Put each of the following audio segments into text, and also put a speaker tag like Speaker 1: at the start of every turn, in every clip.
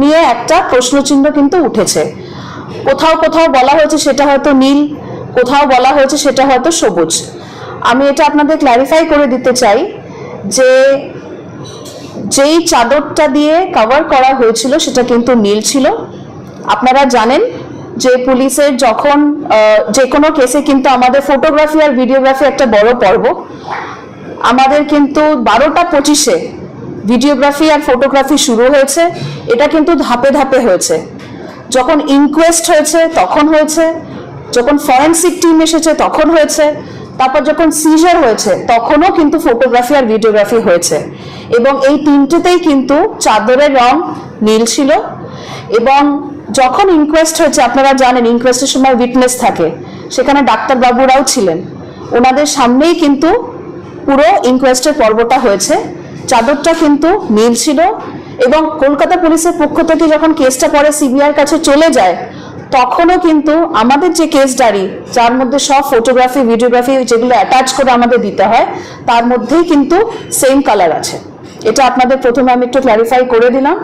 Speaker 1: নিয়ে একটা প্রশ্নচিহ্ন কিন্তু উঠেছে। কোথাও কোথাও বলা হয়েছে সেটা হয়তো নীল, কোথাও বলা হয়েছে সেটা হয়তো সবুজ। আমি এটা আপনাদের ক্ল্যারিফাই করে দিতে চাই যে যেই চাদরটা দিয়ে কভার করা হয়েছিল সেটা কিন্তু নীল ছিল। আপনারা জানেন যে পুলিশের যখন যে কোনো কেসে কিন্তু আমাদের ফটোগ্রাফি আর ভিডিওগ্রাফি একটা বড় পর্ব। আমাদের কিন্তু বারোটা পঁচিশে ভিডিওগ্রাফি আর ফটোগ্রাফি শুরু হয়েছে, এটা কিন্তু ধাপে ধাপে হয়েছে। যখন ইনকোয়েস্ট হয়েছে, তখন হয়েছে। যখন ফরেন্সিক টিম এসেছে, তখন হয়েছে। তারপর যখন সিজার হয়েছে, তখনও কিন্তু ফটোগ্রাফি আর ভিডিওগ্রাফি হয়েছে। এবং এই তিনটেতেই কিন্তু চাদরের রং নীল ছিল। এবং যখন ইনকোয়েস্ট হয়েছে, আপনারা জানেন ইনকোয়েস্টের সময় উইটনেস থাকে। সেখানে ডাক্তারবাবুরাও ছিলেন। ওনাদের সামনেই কিন্তু পুরো ইনকোয়েস্টের পর্বটা হয়েছে। চাদরটা কিন্তু নীল ছিল এবং কলকাতা পুলিশের পক্ষ থেকে যখন কেসটা পরে সিবিআর কাছে চলে যায়, তখনও কিন্তু আমাদের যে কেস ডায়েরি, যার মধ্যে সব ফটোগ্রাফি ভিডিওগ্রাফি যেগুলো অ্যাটাচ করে আমাদের দিতে হয়, তার মধ্যেই কিন্তু সেম কালার আছে। এটা আপনাদের প্রথমে আমি একটু ক্ল্যারিফাই করে দিলাম।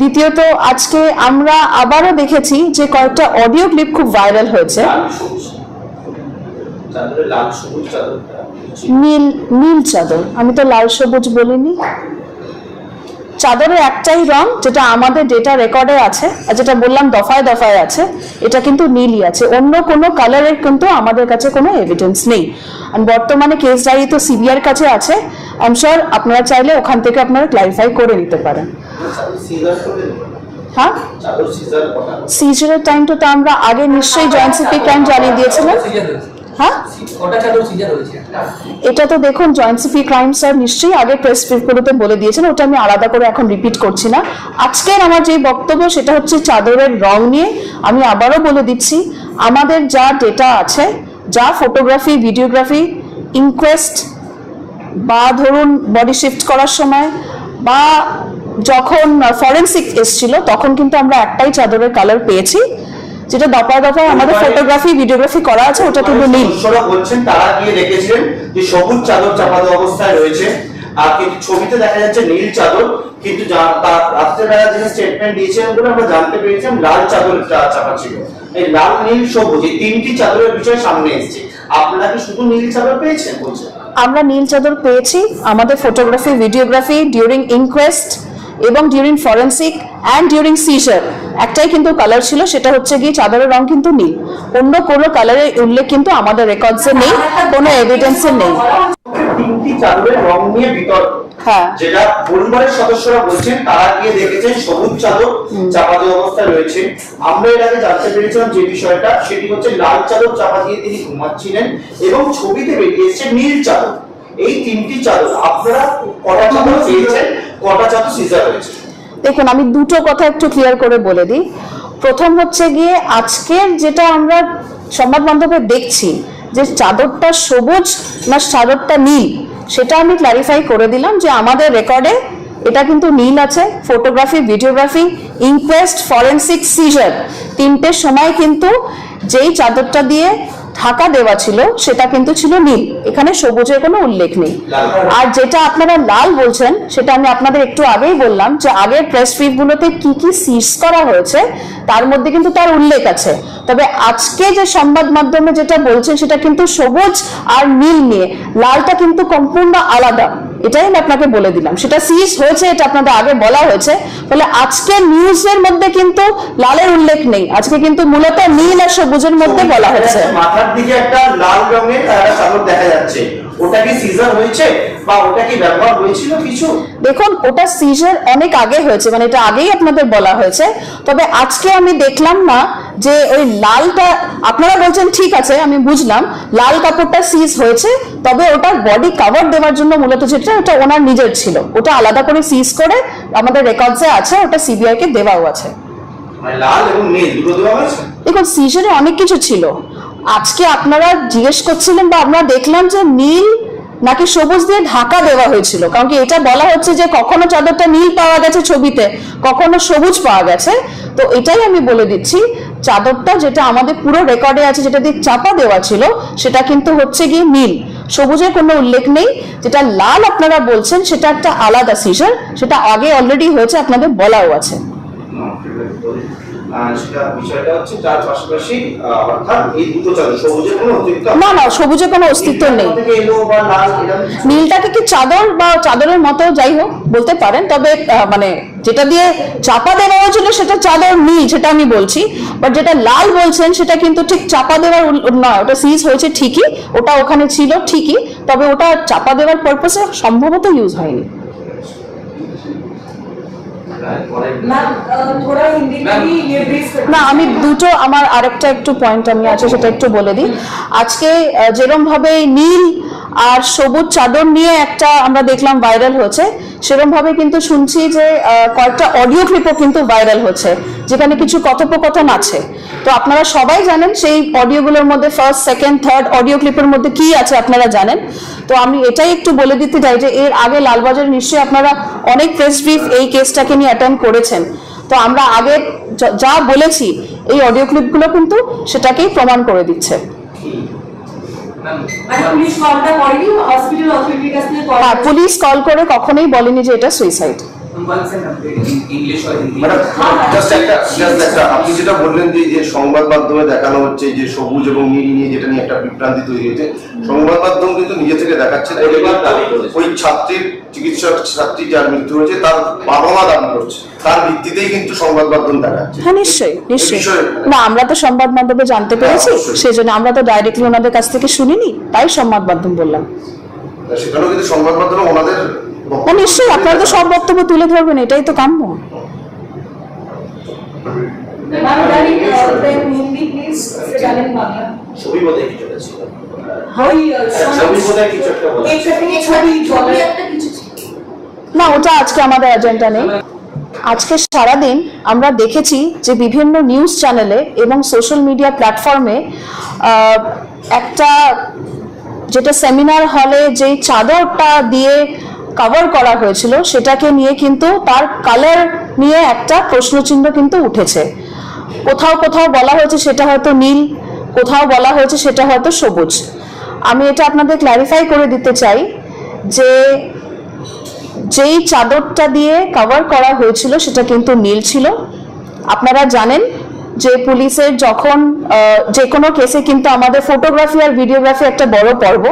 Speaker 1: দ্বিতীয়ত, আজকে আমরা আবারও দেখেছি যে কয়েকটা অডিও ক্লিপ খুব ভাইরাল হয়েছে।
Speaker 2: লাল সবুজ চাদরটা।
Speaker 1: নীল নীল চাদর। আমি তো লাল সবুজ বলিনি। চাদরের একটাই রং যেটা আমাদের ডেটা রেকর্ডে আছে আর যেটা বললাম দফায় দফায় আছে এটা কিন্তু নীলই আছে। অন্য কোনো কালারের কিন্তু আমাদের কাছে কোনো এভিডেন্স নেই। আর বর্তমানে কেস ডায়েরি তো সিবিআর কাছে আছে। আই শিওর আপনারা চাইলে ওখান থেকে আপনারা ক্লারিফাই করে নিতে পারেন। হ্যাঁ? সিজারের টাইমটা তো আমরা আগে নিশ্চয়ই জয়েন্ট সিপি ক্যাম্প জানিয়ে দিয়েছিলাম হ্যাঁ? এটা তো দেখুন জয়েন্ট সিপি ক্রাইম স্যার নিশ্চয়ই আগে প্রেস ব্রিফগুলোতে বলে দিয়েছেন ওটা আমি আলাদা করে এখন রিপিট করছি না। আজকের আমার যে বক্তব্য সেটা হচ্ছে চাদরের রং নিয়ে আমি আবারও বলে দিচ্ছি আমাদের যা ডেটা আছে যা ফটোগ্রাফি ভিডিওগ্রাফি ইনকোয়েস্ট বা ধরুন বডি শিফট করার সময় বা যখন ফরেন্সিক এসছিল তখন কিন্তু আমরা একটাই চাদরের কালার পেয়েছি। যেটা দফায় দফায় আমাদের ফটোগ্রাফি ভিডিওগ্রাফি করা আছে ওটা কিন্তু নীল
Speaker 2: বলছেন তারা গিয়ে দেখেছিলেন যে সবুজ চাদর চাপা অবস্থায় রয়েছে আর কিন্তু ছবিতে দেখা যাচ্ছে নীল চাদর কিন্তু যা- তার রাত্রেবেলা যিনি স্টেটমেন্ট দিয়েছিলেন বলে আমরা জানতে পেরেছিলাম লাল চাদর চাপা ছিল। এই লাল নীল সবুজ এই তিনটি চাদরের বিষয় সামনে এসেছে। আপনারা কি শুধু নীল চাদর পেয়েছেন বলছেন?
Speaker 1: আমরা নীল চাদর পেয়েছি আমাদের ফটোগ্রাফি ভিডিওগ্রাফি ডিউরিং ইনকোয়েস্ট এবং during forensic and during seizure একটাই কিন্তু কালার ছিল সেটা হচ্ছে গিয়ে চাদরের রং কিন্তু নীল। অন্য কোনো কালারের উল্লেখ কিন্তু আমাদের রেকর্ডসে নেই কোনো এভিডেন্সে নেই।
Speaker 2: তিনটি চাদরের রং নিয়ে বিতর্ক।
Speaker 1: হ্যাঁ।
Speaker 2: যেটা পরিবারের সদস্যরা বলছেন তারা গিয়ে দেখেছেন সবুজ চাদর চাপা দেওয়া অবস্থায় রয়েছে। আমরা এর আগে জানতে পেরেছিলাম যে বিষয়টা সেটি হচ্ছে লাল চাদর চাপা দিয়ে তিনি ঘুমাচ্ছিলেন এবং ছবিতে বেরিয়ে এসেছে নীল চাদর। এই তিনটি চাদর আপনারা কটা চাদর পেয়েছেন? কটা চাদর সিজার হয়েছে?
Speaker 1: দেখুন, আমি দুটো কথা একটু ক্লিয়ার করে বলে দিই। প্রথম হচ্ছে গিয়ে আজকের যেটা আমরা সংবাদ মাধ্যমে দেখছি, যে চাদরটা সবুজ না চাদরটা নীল, সেটা আমি ক্লারিফাই করে দিলাম যে আমাদের রেকর্ডে এটা কিন্তু নীল আছে। Photography videography inquest forensic seizure তিনটের সময় কিন্তু যেই চাদরটা দিয়ে ঢাকা দেওয়া ছিল, সেটা কিন্তু ছিল নীল। এখানে সবুজের কোনো উল্লেখ নেই। আর যেটা আপনারা লাল বলছেন, সেটা আমি আপনাদের একটু আগেই বললাম যে আগের প্রেস গুলোতে কি কি সিজ করা হয়েছে, তার মধ্যে কিন্তু তার উল্লেখ আছে। তবে আজকে যে সংবাদ মাধ্যমে যেটা বলছেন, সেটা কিন্তু সবুজ আর নীল নিয়ে। লালটা কিন্তু সম্পূর্ণ আলাদা। এটাই আমি আপনাকে বলে দিলাম। সেটা সিজ হয়েছে, এটা আপনাদের আগে বলা হয়েছে। ফলে আজকে নিউজের মধ্যে কিন্তু লালের উল্লেখ নেই। আজকে কিন্তু মূলত নীল আর সবুজের মধ্যে বলা হয়েছে।
Speaker 2: মাথার দিকে একটা লাল রঙের দেখা যাচ্ছে। ওটা কি সিজার হয়েছে বা ওটা কি ব্যবহার হয়েছিল কিছু?
Speaker 1: দেখুন ওটা সিজার অনেক আগে হয়েছে মানে এটা আগেই আপনাদের বলা হয়েছে। তবে আজকে আমি দেখলাম না যে ওই লালটা আপনারা বলছেন ঠিক আছে আমি বুঝলাম লাল কাপড়টা সিজ হয়েছে তবে ওটার বডি কভার দেওয়ার জন্য মূলত যেটা ওটা ওনার নিজের ছিল। ওটা আলাদা করে সিজ করে আমাদের রেকর্ডসে আছে ওটা সিবিআই কে দেওয়াও আছে।
Speaker 2: মানে লাল এবং নীল দুটো দেওয়া
Speaker 1: দেখুন সিজারে অনেক কিছু ছিল। আজকে আপনারা জিজ্ঞেস করছিলেন বা আমরা দেখলাম যে নীল নাকি সবুজ দিয়ে ঢাকা দেওয়া হয়েছিল। কারণ কি এটা বলা হচ্ছে যে কখনো চাদরটা নীল পাওয়া গেছে ছবিতে, কখনো সবুজ পাওয়া গেছে। তো এটাই আমি বলে দিচ্ছি, চাদরটা যেটা আমাদের পুরো রেকর্ডে আছে, যেটা দিয়ে চাপা দেওয়া ছিল, সেটা কিন্তু হচ্ছে গিয়ে নীল। সবুজের কোনো উল্লেখ নেই, যেটা লাল আপনারা বলছেন, সেটা একটা আলাদা সিজার সেটা আগে অলরেডি হয়েছে, আপনাদের বলাও আছে।
Speaker 2: সেটা বিষয়টা হচ্ছে তার পাশাপাশি অর্থাৎ এই দুটো চাদর সবুজের কোনো অতিরিক্ত
Speaker 1: না না সবুজে কোনো অস্তিত্ব নেই। নীলটাকে কি চাদর বা চাদরের মতো যাই হোক বলতে পারেন তবে মানে যেটা দিয়ে চাপা দেওয়া হয়েছিল সেটা চাদর নীল সেটা আমি বলছি। বাট যেটা লাল বলছেন সেটা কিন্তু ঠিক চাপা দেওয়ার নয় ওটা সিজ হয়েছে ঠিকই ওটা ওখানে ছিল ঠিকই তবে ওটা চাপা দেওয়ার পারপাসে সম্ভবত ইউজ হয়নি। না আমি দুটো আমার আরেকটা একটু পয়েন্ট আমি আছে সেটা একটু বলে দিই। আজকে যেরমভাবে যেরম ভাবে নীল আর সবুজ চাদর নিয়ে একটা আমরা দেখলাম ভাইরাল হয়েছে। সেরকম ভাবে কিন্তু শুনছি যে কয়েকটা অডিও ক্লিপও কিন্তু ভাইরাল হচ্ছে যেখানে কিছু কথোপকথন আছে। তো আপনারা সবাই জানেন সেই অডিওগুলোর মধ্যে ফার্স্ট সেকেন্ড থার্ড অডিও ক্লিপের মধ্যে কি আছে আপনারা জানেন। তো আমি এটাই একটু বলে দিতে চাই যে, এর আগে লালবাজার নিশ্চয়ই আপনারা অনেক প্রেস ব্রিফ এই কেসটাকে নিয়ে অ্যাটেন্ড করেছেন। তো আমরা আগে যা- বলেছি, এই অডিও ক্লিপগুলো কিন্তু সেটাকেই প্রমাণ করে দিচ্ছে।
Speaker 3: পুলিশ কলটা করেনি? হসপিটাল অথরিটির কাছ
Speaker 1: হ্যাঁ পুলিশ কল করে কখনোই বলেনি যে এটা সুইসাইড
Speaker 4: আপনি যেটা বললেন যে সংবাদ মাধ্যমে দেখানো হচ্ছে যে সবুজ এবং নীল নিয়ে যেটা নিয়ে একটা বিভ্রান্তি তৈরি হয়েছে সংবাদ মাধ্যম কিন্তু নিজে থেকে দেখাচ্ছে ওই ছাত্রীর চিকিৎসক ছাত্রী যার মৃত্যু হয়েছে তার বাবা মা করছে। ভিত্তিতেই কিন্তু সংবাদ মাধ্যম দেখাচ্ছে।
Speaker 1: হ্যাঁ নিশ্চয়ই আমরা তো সংবাদ মাধ্যমে জানতে হ্যাঁ,
Speaker 4: পেরেছি
Speaker 1: সেই জন্য আমরা তো ডাইরেক্টলি ওনাদের কাছ থেকে শুনিনি তাই সংবাদ মাধ্যম বললাম।
Speaker 4: সেখানেও কিন্তু সংবাদ মাধ্যমে ওনাদের
Speaker 1: ও নিশ্চয়ই আপনারা তো সব বক্তব্য তুলে ধরবেন এটাই তো কাম্য। না ওটা আজকে আমাদের এজেন্ডা নেই। আজকে সারাদিন আমরা দেখেছি যে বিভিন্ন নিউজ চ্যানেলে এবং সোশ্যাল মিডিয়া প্ল্যাটফর্মে একটা যেটা সেমিনার হলে যেই চাদরটা দিয়ে কভার করা হয়েছিল, সেটাকে নিয়ে কিন্তু তার কালার নিয়ে একটা প্রশ্নচিহ্ন কিন্তু উঠেছে। কোথাও কোথাও বলা হয়েছে সেটা হয়তো নীল, কোথাও বলা হয়েছে সেটা হয়তো সবুজ। আমি এটা আপনাদের ক্ল্যারিফাই করে দিতে চাই যে যেই চাদরটা দিয়ে কভার করা হয়েছিল সেটা কিন্তু নীল ছিল। আপনারা জানেন যে পুলিশের যখন যে কোনো কেসে কিন্তু আমাদের ফটোগ্রাফি আর ভিডিওগ্রাফি একটা বড় পর্ব।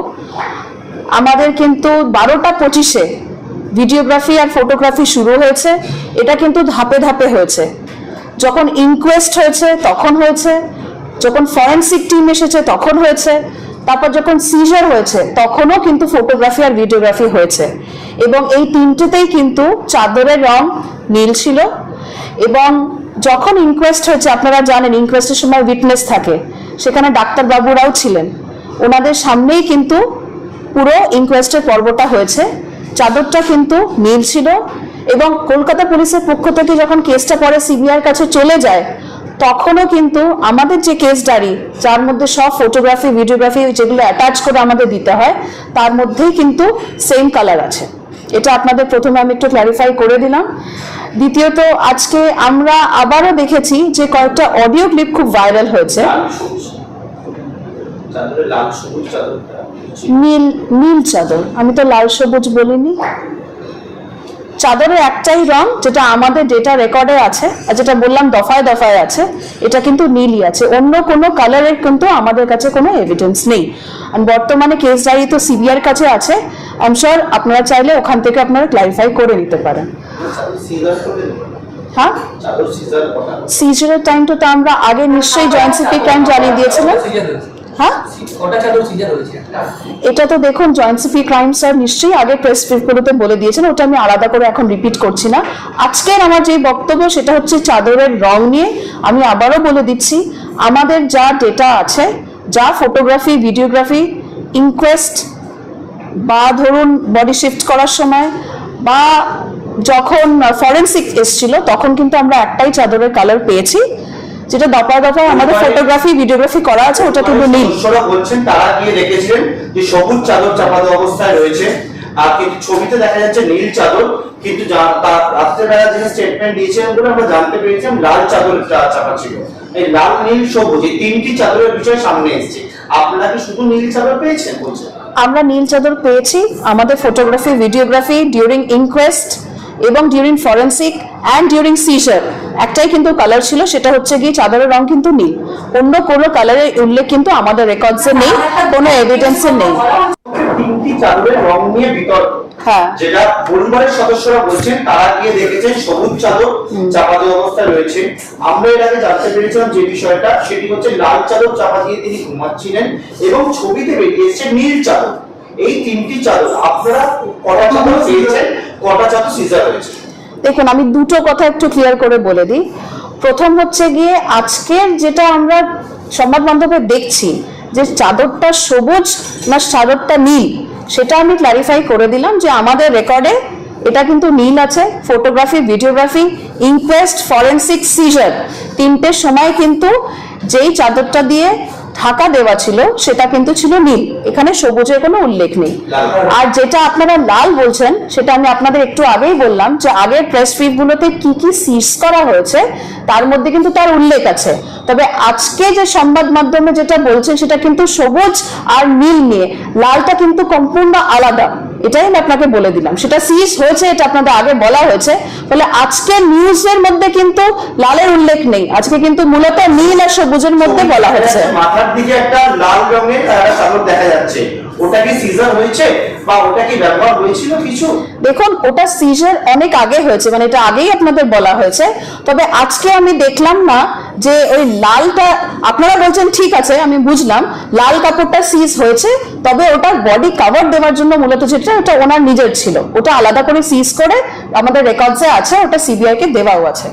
Speaker 1: আমাদের কিন্তু বারোটা পঁচিশে ভিডিওগ্রাফি আর ফটোগ্রাফি শুরু হয়েছে। এটা কিন্তু ধাপে ধাপে হয়েছে। যখন ইনকোয়েস্ট হয়েছে, তখন হয়েছে। যখন ফরেন্সিক টিম এসেছে, তখন হয়েছে। তারপর যখন সিজার হয়েছে, তখনও কিন্তু ফটোগ্রাফি আর ভিডিওগ্রাফি হয়েছে। এবং এই তিনটেতেই কিন্তু চাদরের রং নীল ছিল। এবং যখন ইনকোয়েস্ট হয়েছে, আপনারা জানেন ইনকোয়েস্টের সময় উইটনেস থাকে। সেখানে ডাক্তারবাবুরাও ছিলেন। ওনাদের সামনেই কিন্তু পুরো ইনকোয়েস্টের পর্বটা হয়েছে। চাদরটা কিন্তু নীল ছিল এবং কলকাতা পুলিশের পক্ষ থেকে যখন কেসটা পরে সিবিআর কাছে চলে যায়, তখনও কিন্তু আমাদের যে কেস ডায়েরি, যার মধ্যে সব ফটোগ্রাফি ভিডিওগ্রাফি যেগুলো অ্যাটাচ করে আমাদের দিতে হয়, তার মধ্যেই কিন্তু সেম কালার আছে। এটা আপনাদের প্রথমে আমি একটু ক্ল্যারিফাই করে দিলাম। দ্বিতীয়ত, আজকে আমরা আবারও দেখেছি যে কয়েকটা অডিও ক্লিপ খুব ভাইরাল হয়েছে। নীল নীল চাদর। আমি তো লাল সবুজ বলিনি। চাদরের একটাই রং যেটা আমাদের ডেটা রেকর্ডে আছে আর যেটা বললাম দফায় দফায় আছে এটা কিন্তু নীলই আছে। অন্য কোনো কালারের কিন্তু আমাদের কাছে কোনো এভিডেন্স নেই। বর্তমানে কেস ডায়েরি তো সিবিআর কাছে আছে। আই শিওর আপনারা চাইলে ওখান থেকে আপনারা ক্লারিফাই করে নিতে পারেন। হ্যাঁ? সিজারের টাইমটা তো আমরা আগে নিশ্চয়ই জয়েন্ট সিপি ক্রাইম জানিয়ে দিয়েছিলাম হ্যাঁ? এটা তো দেখুন জয়েন্ট সিপি ক্রাইম স্যার নিশ্চয়ই আগে প্রেস ব্রিফগুলোতে বলে দিয়েছেন ওটা আমি আলাদা করে এখন রিপিট করছি না। আজকের আমার যে বক্তব্য সেটা হচ্ছে চাদরের রং নিয়ে। আমি আবারও বলে দিচ্ছি আমাদের যা ডেটা আছে যা ফটোগ্রাফি ভিডিওগ্রাফি ইনকোয়েস্ট বা ধরুন বডি শিফট করার সময় বা যখন ফরেন্সিক এসছিল তখন কিন্তু আমরা একটাই চাদরের কালার পেয়েছি। যেটা দফায় দফায় আমাদের ফটোগ্রাফি ভিডিওগ্রাফি করা আছে ওটা কিন্তু নীল
Speaker 2: সদস্যরা বলছেন তারা গিয়ে দেখেছিলেন যে সবুজ চাদর চাপা অবস্থায় রয়েছে আর কিন্তু ছবিতে দেখা যাচ্ছে নীল চাদর কিন্তু যা- তার রাত্রেবেলা যিনি স্টেটমেন্ট দিয়েছিলেন বলে আমরা জানতে পেরেছিলাম লাল চাদর চাপা ছিল। এই লাল নীল সবুজ এই তিনটি চাদরের বিষয় সামনে এসেছে। আপনারা কি শুধু নীল চাদর পেয়েছেন বলছেন?
Speaker 1: আমরা নীল চাদর পেয়েছি। আমাদের ফটোগ্রাফি ভিডিওগ্রাফি ডিউরিং ইনকোয়েস্ট এবং during forensic and during seizure একটাই কিন্তু কালার ছিল সেটা হচ্ছে গিয়ে চাদরের রং কিন্তু নীল। অন্য কোনো কালারের উল্লেখ কিন্তু আমাদের রেকর্ডসে নেই কোনো এভিডেন্সে নেই।
Speaker 2: তিনটি চাদরের রং নিয়ে বিতর্ক।
Speaker 1: হ্যাঁ।
Speaker 2: যেটা পরিবারের সদস্যরা বলছেন তারা গিয়ে দেখেছেন সবুজ চাদর চাপা দেওয়া অবস্থায় রয়েছে। আমরা এর আগে জানতে পেরেছিলাম যে বিষয়টা সেটি হচ্ছে লাল চাদর চাপা দিয়ে তিনি ঘুমাচ্ছিলেন এবং ছবিতে বেরিয়ে এসেছে নীল চাদর। এই তিনটি চাদর, আপনারা কটা চাদর পেয়েছেন, কটা চাদর সিজার হয়েছে?
Speaker 1: দেখুন, আমি দুটো কথা একটু ক্লিয়ার করে বলে দিই। প্রথম হচ্ছে গিয়ে আজকের যেটা আমরা সংবাদ মাধ্যমে দেখছি, যে চাদরটা সবুজ না চাদরটা নীল, সেটা আমি ক্লারিফাই করে দিলাম যে আমাদের রেকর্ডে এটা কিন্তু নীল আছে photography videography inquest forensic seizure তিনটের সময় কিন্তু যেই চাদরটা দিয়ে ঢাকা দেওয়া ছিল, সেটা কিন্তু ছিল নীল। এখানে সবুজের কোনো উল্লেখ নেই। আর যেটা আপনারা লাল বলছেন, সেটা আমি আপনাদের একটু আগেই বললাম যে আগের প্রেস গুলোতে কি কি সিজ করা হয়েছে, তার মধ্যে কিন্তু তার উল্লেখ আছে। তবে আজকে যে সংবাদ মাধ্যমে যেটা বলছেন, সেটা কিন্তু সবুজ আর নীল নিয়ে। লালটা কিন্তু সম্পূর্ণ আলাদা। এটাই আমি আপনাকে বলে দিলাম। সেটা সিজ হয়েছে এটা আপনাদের আগে বলা হয়েছে। ফলে আজকে নিউজ এর মধ্যে কিন্তু লালের উল্লেখ নেই। আজকে কিন্তু মূলত নীল আর সবুজের মধ্যে বলা হয়েছে।
Speaker 2: মাথার দিকে একটা লাল রঙের দেখা যাচ্ছে। ওটা কি সিজার হয়েছে? বা ওটা কি ব্যবহার হয়েছিল কিছু?
Speaker 1: দেখুন ওটা সিজার অনেক আগে হয়েছে মানে এটা আগেই আপনাদের বলা হয়েছে। তবে আজকে আমি দেখলাম না যে ওই লালটা আপনারা বলছেন ঠিক আছে আমি বুঝলাম লাল কাপড়টা সিজ হয়েছে তবে ওটা বডি কাভার দেওয়ার জন্য মূলত যেটা ওটা ওনার নিজের ছিল। ওটা আলাদা করে সিজ করে আমাদের রেকর্ডসে আছে ওটা সিবিআই কে দেওয়াও আছে।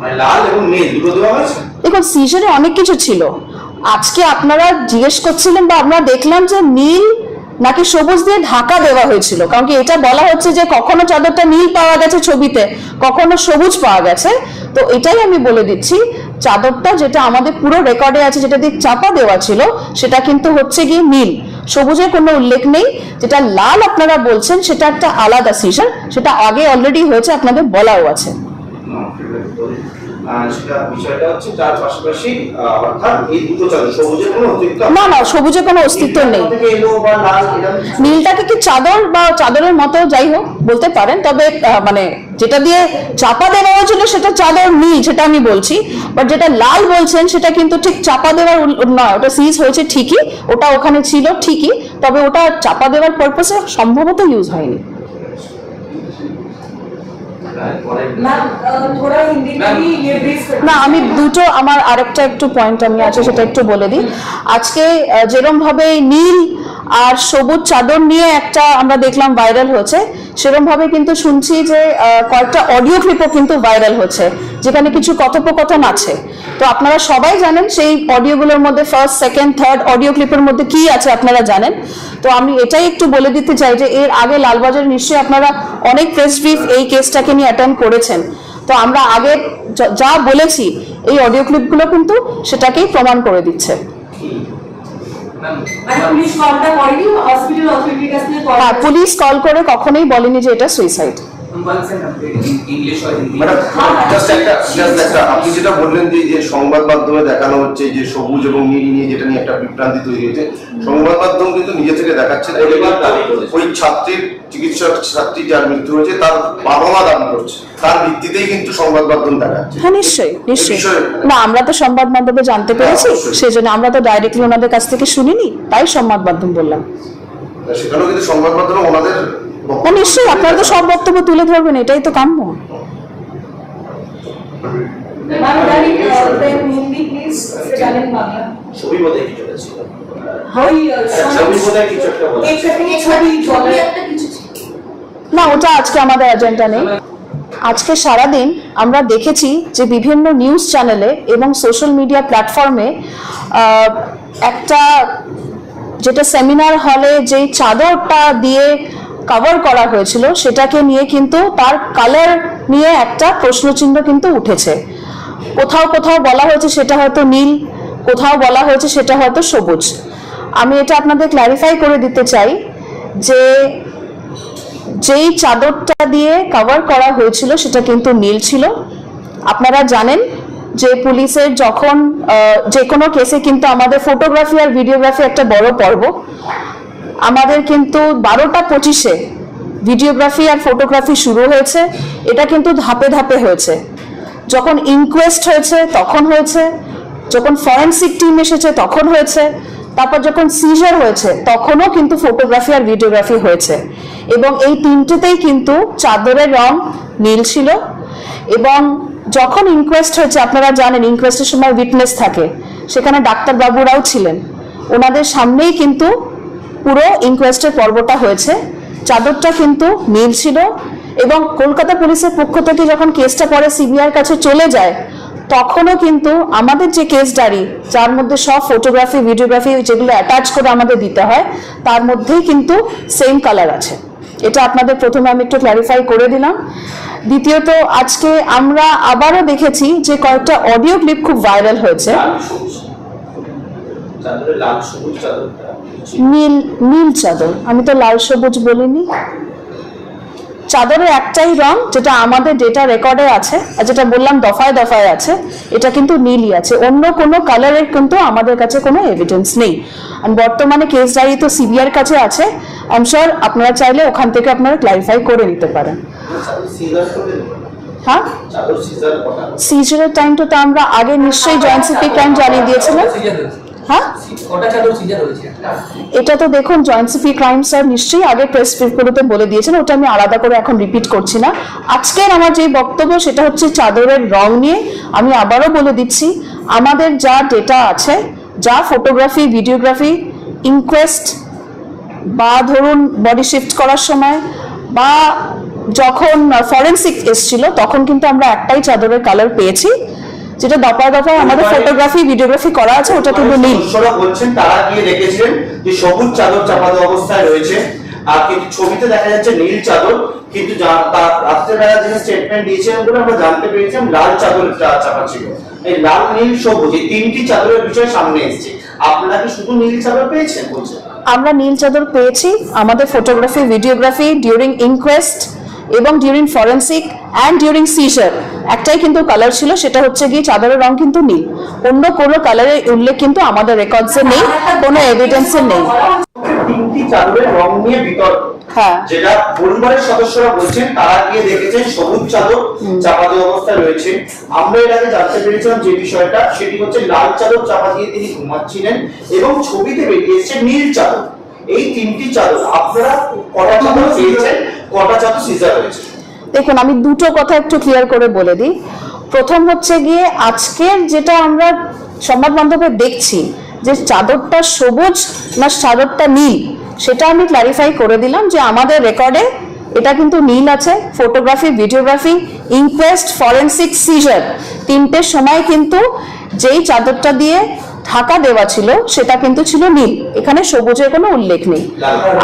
Speaker 2: মানে লাল এবং নীল দুটো দেওয়া হয়েছে?
Speaker 1: দেখুন সিজারে অনেক কিছু ছিল। আজকে আপনারা জিজ্ঞেস করছিলেন বা আমরা দেখলাম যে নীল নাকি সবুজ দিয়ে ঢাকা দেওয়া হয়েছিল? কারণ কি এটা বলা হচ্ছে যে কখনো চাদরটা নীল পাওয়া গেছে ছবিতে, কখনো সবুজ পাওয়া গেছে। তো এটাই আমি বলে দিচ্ছি, চাদরটা যেটা আমাদের পুরো রেকর্ডে আছে, যেটা দিয়ে চাপা দেওয়া ছিল, সেটা কিন্তু হচ্ছে গিয়ে নীল। সবুজের কোনো উল্লেখ নেই, যেটা লাল আপনারা বলছেন, সেটা একটা আলাদা সিজার সেটা আগে অলরেডি হয়েছে, আপনাদের বলাও আছে।
Speaker 2: সেটা বিষয়টা হচ্ছে তার পাশাপাশি আহ, অর্থাৎ এই দুটো চাদর সবুজের কোনো অতিরিক্ত
Speaker 1: না না সবুজের কোনো অস্তিত্ব নেই? নীলটাকে কি চাদর বা চাদরের মতো যাই হোক বলতে পারেন তবে মানে যেটা দিয়ে চাপা দেওয়া হয়েছিল সেটা চাদর নীল সেটা আমি বলছি। বাট যেটা লাল বলছেন সেটা কিন্তু ঠিক চাপা দেওয়ার নয় ওটা সিজ হয়েছে ঠিকই ওটা ওখানে ছিল ঠিকই তবে ওটা চাপা দেওয়ার পারপাসে সম্ভবত ইউজ হয়নি। না আমি দুটো আমার আরেকটা একটু পয়েন্ট আমি আছে সেটা একটু বলে দিই। আজকে যেরমভাবে যেরম ভাবে নীল আর সবুজ চাদর নিয়ে একটা আমরা দেখলাম ভাইরাল হয়েছে। সেরকম ভাবে কিন্তু শুনছি যে কয়েকটা অডিও ক্লিপও কিন্তু ভাইরাল হচ্ছে, যেখানে কিছু কথোপকথন আছে। তো আপনারা সবাই জানেন সেই অডিওগুলোর মধ্যে ফার্স্ট সেকেন্ড থার্ড অডিও ক্লিপের মধ্যে কি আছে আপনারা জানেন। তো আমি এটাই একটু বলে দিতে চাই যে, এর আগে লালবাজার নিশ্চয়ই আপনারা অনেক প্রেস ব্রিফ এই কেসটাকে নিয়ে অ্যাটেন্ড করেছেন। তো আমরা আগে যা- বলেছি, এই অডিও ক্লিপগুলো কিন্তু সেটাকেই প্রমাণ করে দিচ্ছে।
Speaker 3: পুলিশ কলটা করেনি? হসপিটাল অথরিটির কাছ
Speaker 1: হ্যাঁ পুলিশ কল করে কখনোই বলেনি যে এটা সুইসাইড
Speaker 4: আপনি যেটা বললেন যে যে সংবাদ মাধ্যমে দেখানো হচ্ছে যে সবুজ এবং নীল নিয়ে যেটা নিয়ে একটা বিভ্রান্তি তৈরি হয়েছে সংবাদ মাধ্যম কিন্তু নিজে থেকে দেখাচ্ছে না। ওই ছাত্রীর চিকিৎসক ছাত্রী যার মৃত্যু হয়েছে তার বাবা মা দাবি করছে। তার ভিত্তিতেই কিন্তু সংবাদ মাধ্যম দেখাচ্ছে।
Speaker 1: হ্যাঁ নিশ্চয়ই নিশ্চয়ই। না আমরা তো সংবাদ মাধ্যমে জানতে পেরেছি
Speaker 4: হ্যাঁ,
Speaker 1: সেই জন্য আমরা তো ডাইরেক্টলি ওনাদের কাছ থেকে শুনিনি তাই সংবাদ মাধ্যম বললাম।
Speaker 4: সেখানেও কিন্তু সংবাদ মাধ্যমে ওনাদের
Speaker 1: ও নিশ্চয়ই আপনারা তো সব বক্তব্য তুলে ধরবেন এটাই তো কাম্য। না ওটা আজকে আমাদের এজেন্ডা নেই। আজকে সারাদিন আমরা দেখেছি যে বিভিন্ন নিউজ চ্যানেলে এবং সোশ্যাল মিডিয়া প্ল্যাটফর্মে একটা যেটা সেমিনার হলে যেই চাদরটা দিয়ে কভার করা হয়েছিল, সেটাকে নিয়ে কিন্তু তার কালার নিয়ে একটা প্রশ্নচিহ্ন কিন্তু উঠেছে। কোথাও কোথাও বলা হয়েছে সেটা হয়তো নীল, কোথাও বলা হয়েছে সেটা হয়তো সবুজ। আমি এটা আপনাদের ক্ল্যারিফাই করে দিতে চাই যে যেই চাদরটা দিয়ে কভার করা হয়েছিল সেটা কিন্তু নীল ছিল। আপনারা জানেন যে পুলিশের যখন যে কোনো কেসে কিন্তু আমাদের ফটোগ্রাফি আর ভিডিওগ্রাফি একটা বড় পর্ব। আমাদের কিন্তু বারোটা পঁচিশে ভিডিওগ্রাফি আর ফটোগ্রাফি শুরু হয়েছে। এটা কিন্তু ধাপে ধাপে হয়েছে। যখন ইনকোয়েস্ট হয়েছে, তখন হয়েছে। যখন ফরেন্সিক টিম এসেছে, তখন হয়েছে। তারপর যখন সিজার হয়েছে, তখনও কিন্তু ফটোগ্রাফি আর ভিডিওগ্রাফি হয়েছে। এবং এই তিনটেতেই কিন্তু চাদরের রং নীল ছিল। এবং যখন ইনকোয়েস্ট হয়েছে, আপনারা জানেন ইনকোয়েস্টের সময় উইটনেস থাকে। সেখানে ডাক্তারবাবুরাও ছিলেন। ওনাদের সামনেই কিন্তু পুরো ইনকোয়েস্টের পর্বটা হয়েছে। চাদরটা কিন্তু নীল ছিল এবং কলকাতা পুলিশের পক্ষ থেকে যখন কেসটা পরে সিবিআইয়ের কাছে চলে যায়, তখনও কিন্তু আমাদের যে কেস ডায়েরি, যার মধ্যে সব ফটোগ্রাফি ভিডিওগ্রাফি যেগুলো অ্যাটাচ করে আমাদের দিতে হয়, তার মধ্যেই কিন্তু সেম কালার আছে। এটা আপনাদের প্রথমে আমি একটু ক্ল্যারিফাই করে দিলাম। দ্বিতীয়ত, আজকে আমরা আবারও দেখেছি যে কয়েকটা অডিও ক্লিপ খুব ভাইরাল হয়েছে। নীল নীল চাদর। আমি তো লাল সবুজ বলিনি। চাদরের একটাই রং যেটা আমাদের ডেটা রেকর্ডে আছে আর যেটা বললাম দফায় দফায় আছে এটা কিন্তু নীলই আছে। অন্য কোনো কালারের কিন্তু আমাদের কাছে কোনো এভিডেন্স নেই। বর্তমানে কেস ডায়েরি তো সিবিআর কাছে আছে। এম আপনারা চাইলে ওখান থেকে আপনারা ক্লারিফাই করে নিতে পারেন। হ্যাঁ? সিজারের টাইমটা তো আমরা আগে নিশ্চয়ই জয়েন্ট সিপি ক্রাইম জানিয়ে দিয়েছিলাম হ্যাঁ? এটা তো দেখুন জয়েন্ট সিপি ক্রাইম স্যার নিশ্চয়ই আগে প্রেস ব্রিফগুলোতে বলে দিয়েছেন ওটা আমি আলাদা করে এখন রিপিট করছি না। আজকের আমার যে বক্তব্য সেটা হচ্ছে চাদরের রং নিয়ে আমি আবারও বলে দিচ্ছি আমাদের যা ডেটা আছে যা ফটোগ্রাফি ভিডিওগ্রাফি ইনকোয়েস্ট বা ধরুন বডি শিফট করার সময় বা যখন ফরেন্সিক এসছিল তখন কিন্তু আমরা একটাই চাদরের কালার পেয়েছি। যেটা দফায় দফায় আমাদের ফটোগ্রাফি ভিডিওগ্রাফি করা আছে ওটা কিন্তু
Speaker 2: সদস্যরা বলছেন তারা গিয়ে দেখেছিলেন যে সবুজ চাদর চাপা দেওয়া অবস্থায় রয়েছে। আর কিন্তু ছবিতে দেখা যাচ্ছে নীল চাদর কিন্তু যা- তার রাত্রেবেলা যিনি স্টেটমেন্ট দিয়েছিলেন বলে আমরা জানতে পেরেছিলাম লাল চাদর চাপা ছিল। এই লাল নীল সবুজ এই তিনটি চাদরের বিষয় সামনে এসেছে। আপনারা কি শুধু নীল চাদর পেয়েছেন বলছেন?
Speaker 1: আমরা নীল চাদর পেয়েছি। আমাদের ফটোগ্রাফি ভিডিওগ্রাফি ডিউরিং ইনকোয়েস্ট এবং during forensic and during seizure একটাই কিন্তু কালার ছিল সেটা হচ্ছে গিয়ে চাদরের রং কিন্তু নীল। অন্য কোনো কালারের উল্লেখ কিন্তু আমাদের রেকর্ডসে নেই কোনো এভিডেন্সে নেই।
Speaker 2: তিনটি চাদরের রং নিয়ে বিতর্ক।
Speaker 1: হ্যাঁ।
Speaker 2: যেটা পরিবারের সদস্যরা বলছেন তারা গিয়ে দেখেছেন সবুজ চাদর চাপা দেওয়া অবস্থায় রয়েছে। আমরা এর আগে জানতে পেরেছিলাম যে বিষয়টা সেটি হচ্ছে লাল চাদর চাপা দিয়ে তিনি ঘুমাচ্ছিলেন এবং ছবিতে বেরিয়ে এসেছে নীল চাদর। এই তিনটি চাদর আপনারা কটা চাদর পেয়েছেন? কটা চাদর সিজার হয়েছে
Speaker 1: দেখুন, আমি দুটো কথা একটু ক্লিয়ার করে বলে দিই। প্রথম হচ্ছে গিয়ে আজকের যেটা আমরা সংবাদ মাধ্যমে দেখছি, যে চাদরটা সবুজ না চাদরটা নীল, সেটা আমি ক্লারিফাই করে দিলাম যে আমাদের রেকর্ডে এটা কিন্তু নীল আছে photography videography inquest forensic seizure তিনটের সময় কিন্তু যেই চাদরটা দিয়ে ঢাকা দেওয়া ছিল, সেটা কিন্তু ছিল নীল। এখানে সবুজের কোনো উল্লেখ নেই।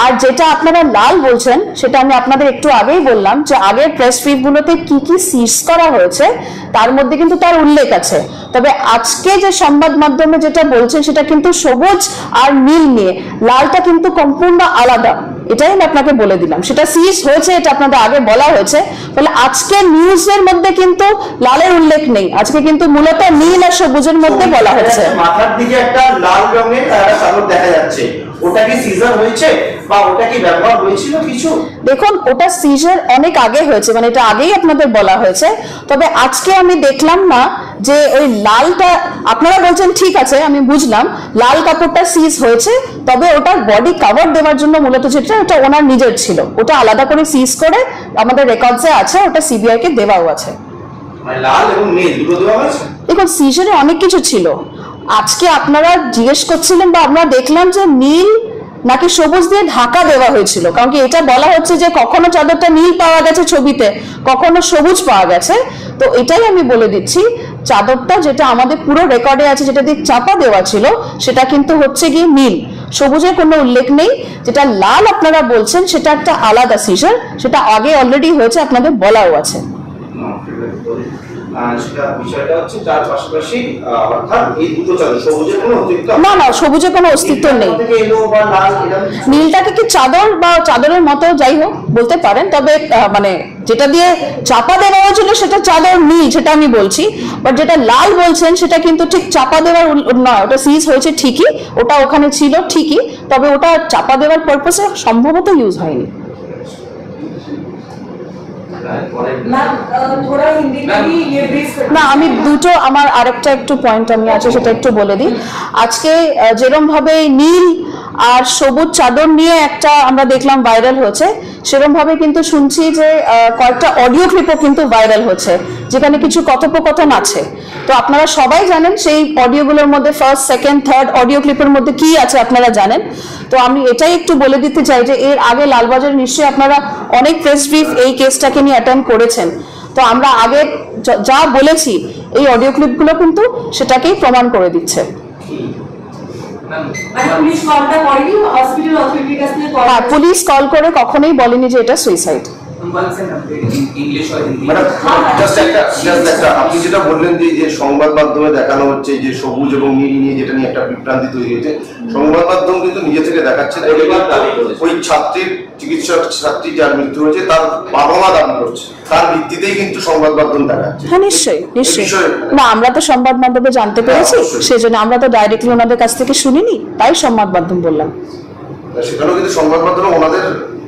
Speaker 1: আর যেটা আপনারা লাল বলছেন, সেটা আমি আপনাদের একটু আগেই বললাম যে আগের প্রেস গুলোতে কি কি সিজ করা হয়েছে তার মধ্যে কিন্তু তার উল্লেখ আছে। তবে আজকে যে সংবাদ মাধ্যমে যেটা বলছেন সেটা কিন্তু সবুজ আর নীল নিয়ে। লালটা কিন্তু সম্পূর্ণ আলাদা। এটাই আমি আপনাকে বলে দিলাম। সেটা সিজ হয়েছে এটা আপনাদের আগে বলা হয়েছে। ফলে আজকে নিউজের মধ্যে কিন্তু লালের উল্লেখ নেই। আজকে কিন্তু মূলত নীল আর সবুজের মধ্যে বলা হয়েছে।
Speaker 2: মাথার দিকে একটা লাল রঙের দেখা যাচ্ছে। ওটা কি সিজার হয়েছে? বা ওটা কি ব্যবহার হয়েছিল কিছু?
Speaker 1: দেখুন ওটা সিজার অনেক আগে হয়েছে মানে এটা আগেই আপনাদের বলা হয়েছে। তবে আজকে আমি দেখলাম না যে ওই লালটা আপনারা বলছেন ঠিক আছে আমি বুঝলাম লাল কাপড়টা সিজ হয়েছে তবে ওটার বডি কভার দেওয়ার জন্য মূলত যেটা ওটা ওনার নিজের ছিল। ওটা আলাদা করে সিজ করে আমাদের রেকর্ডসে আছে ওটা সিবিআই কে দেওয়াও আছে।
Speaker 2: মানে
Speaker 1: দেখুন সিজারে অনেক কিছু ছিল। আজকে আপনারা জিজ্ঞেস করছিলেন বা আমরা দেখলাম যে নীল নাকি সবুজ দিয়ে ঢাকা দেওয়া হয়েছিল? কারণ কি এটা বলা হচ্ছে যে কখনো চাদরটা নীল পাওয়া গেছে ছবিতে, কখনো সবুজ পাওয়া গেছে। তো এটাই আমি বলে দিচ্ছি, চাদরটা যেটা আমাদের পুরো রেকর্ডে আছে, যেটা দিয়ে চাপা দেওয়া ছিল, সেটা কিন্তু হচ্ছে গিয়ে নীল। সবুজের কোনো উল্লেখ নেই। যেটা লাল আপনারা বলছেন, সেটা একটা আলাদা সিজার সেটা আগে অলরেডি হয়েছে, আপনাদের বলাও আছে।
Speaker 2: সেটা বিষয়টা হচ্ছে তার পাশাপাশি অর্থাৎ এই দুটো চাদর সবুজের কোনো অতিরিক্ত
Speaker 1: না না সবুজের কোনো অস্তিত্ব নেই। নীলটাকে কি চাদর বা চাদরের মতো যাই হোক বলতে পারেন তবে মানে যেটা দিয়ে চাপা দেওয়া হয়েছিল সেটা চাদর নীল সেটা আমি বলছি। বাট যেটা লাল বলছেন সেটা কিন্তু ঠিক চাপা দেওয়ার নয় ওটা সিজ হয়েছে ঠিকই ওটা ওখানে ছিল ঠিকই তবে ওটা চাপা দেওয়ার পারপাসে সম্ভবত ইউজ হয়নি। না আমি দুটো আমার আরেকটা একটু পয়েন্ট আমি আছে সেটা একটু বলে দিই। আজকে যেরমভাবে যেরম ভাবে নীল আর সবুজ চাদর নিয়ে একটা আমরা দেখলাম ভাইরাল হচ্ছে সেরকম ভাবে কিন্তু শুনছি যে কয়েকটা অডিও ক্লিপও কিন্তু ভাইরাল হচ্ছে যেখানে কিছু কথোপকথন আছে। তো আপনারা সবাই জানেন সেই অডিওগুলোর মধ্যে ফার্স্ট সেকেন্ড থার্ড অডিও ক্লিপের মধ্যে কি আছে আপনারা জানেন। তো আমি এটাই একটু বলে দিতে চাই যে, এর আগে লালবাজার নিশ্চয়ই আপনারা অনেক প্রেস ব্রিফ এই কেসটাকে নিয়ে অ্যাটেন্ড করেছেন। তো আমরা আগে যা- বলেছি, এই অডিও ক্লিপগুলো কিন্তু সেটাকেই প্রমাণ করে দিচ্ছে।
Speaker 3: পুলিশ কলটা করেনি হসপিটাল অথরিটির কাছ
Speaker 1: হ্যাঁ পুলিশ কল করে কখনোই বলেনি যে এটা suicide
Speaker 5: once and update in English or Hindi.
Speaker 4: Madam just একটা জাস্ট একটা আপনি যেটা বললেন যে যে সংবাদ মাধ্যমে দেখানো হচ্ছে যে সবুজ এবং নীল নিয়ে যেটা নিয়ে একটা বিভ্রান্তি তৈরি হয়েছে সংবাদ মাধ্যম কিন্তু নিজে থেকে দেখাচ্ছে না। এটা
Speaker 2: পরিবার দাবি করেছে।
Speaker 4: ওই ছাত্রীর চিকিৎসক ছাত্রী যার মৃত্যু হয়েছে তার বাবা মা দাবি করছে। তার ভিত্তিতেই কিন্তু সংবাদ মাধ্যম দেখাচ্ছে।
Speaker 1: হ্যাঁ নিশ্চয়ই নিশ্চয়ই। না আমরা তো সংবাদ মাধ্যমে জানতে পেরেছি
Speaker 4: হ্যাঁ,
Speaker 1: সেই জন্য আমরা তো ডাইরেক্টলি ওনাদের কাছ থেকে শুনিনি তাই সংবাদ মাধ্যম বললাম।
Speaker 4: সেখানেও কিন্তু সংবাদ মাধ্যমে ওনাদের